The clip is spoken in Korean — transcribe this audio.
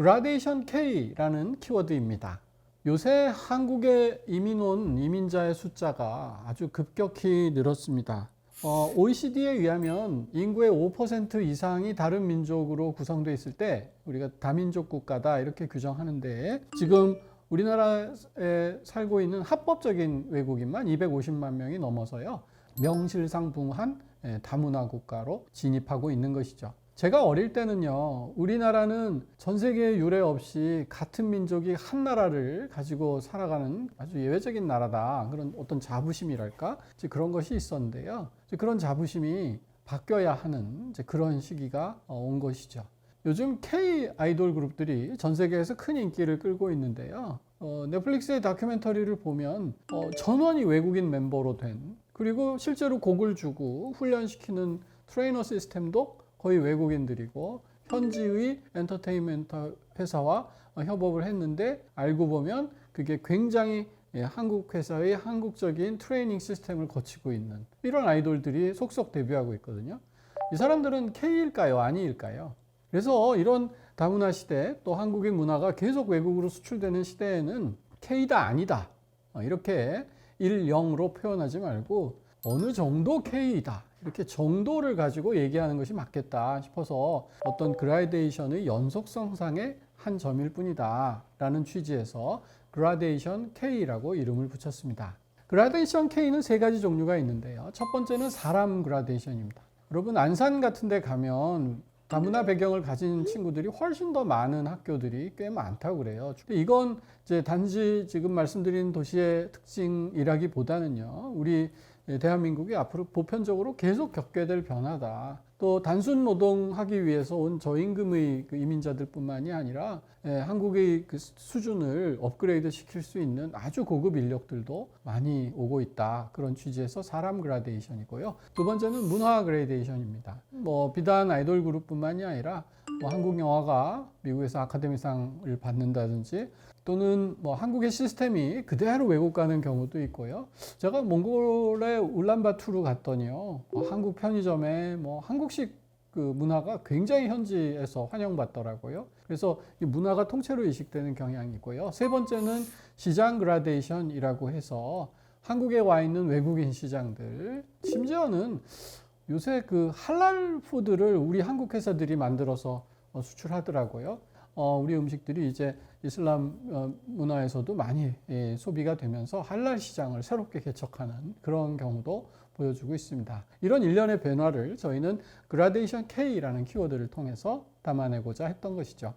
그라데이션 K라는 키워드입니다. 요새 한국에 이민 온 이민자의 숫자가 아주 급격히 늘었습니다. 어, OECD에 의하면 인구의 5% 이상이 다른 민족으로 구성되어 있을 때 우리가 다민족 국가다 이렇게 규정하는데 지금 우리나라에 살고 있는 합법적인 외국인만 250만 명이 넘어서요. 명실상부한 예, 다문화 국가로 진입하고 있는 것이죠. 제가 어릴 때는요, 우리나라는 전 세계 유례 없이 같은 민족이 한 나라를 가지고 살아가는 아주 예외적인 나라다. 그런 어떤 자부심이랄까? 그런 것이 있었는데요. 그런 자부심이 바뀌어야 하는 그런 시기가 어, 온 것이죠. 요즘 K 아이돌 그룹들이 전 세계에서 큰 인기를 끌고 있는데요. 어, 넷플릭스의 다큐멘터리를 보면 어, 전원이 외국인 멤버로 된 그리고 실제로 곡을 주고 훈련시키는 트레이너 시스템도 거의 외국인들이고 현지의 엔터테인먼트 회사와 어, 협업을 했는데 알고 보면 그게 굉장히 예, 한국 회사의 한국적인 트레이닝 시스템을 거치고 있는 이런 아이돌들이 속속 데뷔하고 있거든요. 이 사람들은 K일까요? 아니일까요? 그래서 이런 다문화 시대 또 한국의 문화가 계속 외국으로 수출되는 시대에는 K다 아니다 어, 이렇게 1, 0으로 표현하지 말고 어느 정도 K이다 이렇게 정도를 가지고 얘기하는 것이 맞겠다 싶어서 어떤 그라데이션의 연속성상의 한 점일 뿐이다 라는 취지에서 그라데이션 K라고 이름을 붙였습니다. 그라데이션 K는 세 가지 종류가 있는데요. 첫 번째는 사람 그라데이션입니다. 여러분 안산 같은 데 가면 다문화 배경을 가진 친구들이 훨씬 더 많은 학교들이 꽤 많다고 그래요. 이건 이제 단지 지금 말씀드린 도시의 특징이라기보다는요. 우리 대한민국이 앞으로 보편적으로 계속 겪게 될 변화다. 또 단순 노동하기 위해서 온 저임금의 그 이민자들뿐만이 아니라 예, 한국의 그 수준을 업그레이드 시킬 수 있는 아주 고급 인력들도 많이 오고 있다. 그런 취지에서 사람 그라데이션이고요. 두 번째는 문화 그라데이션입니다. 뭐 비단 아이돌 그룹뿐만이 아니라 뭐 한국 영화가 미국에서 아카데미상을 받는다든지 또는 뭐 한국의 시스템이 그대로 외국 가는 경우도 있고요. 제가 몽골의 울란바투르 갔더니요. 뭐 한국 편의점에 뭐 한국식 그 문화가 굉장히 현지에서 환영받더라고요. 그래서 이 문화가 통째로 이식되는 경향이 있고요. 세 번째는 시장 그라데이션이라고 해서 한국에 와 있는 외국인 시장들, 심지어는 요새 그 할랄 푸드를 우리 한국 회사들이 만들어서 어, 수출하더라고요. 어, 우리 음식들이 이제 이슬람 어, 문화에서도 많이 예, 소비가 되면서 할랄 시장을 새롭게 개척하는 그런 경우도 보여주고 있습니다. 이런 일련의 변화를 저희는 그라데이션 K라는 키워드를 통해서 담아내고자 했던 것이죠.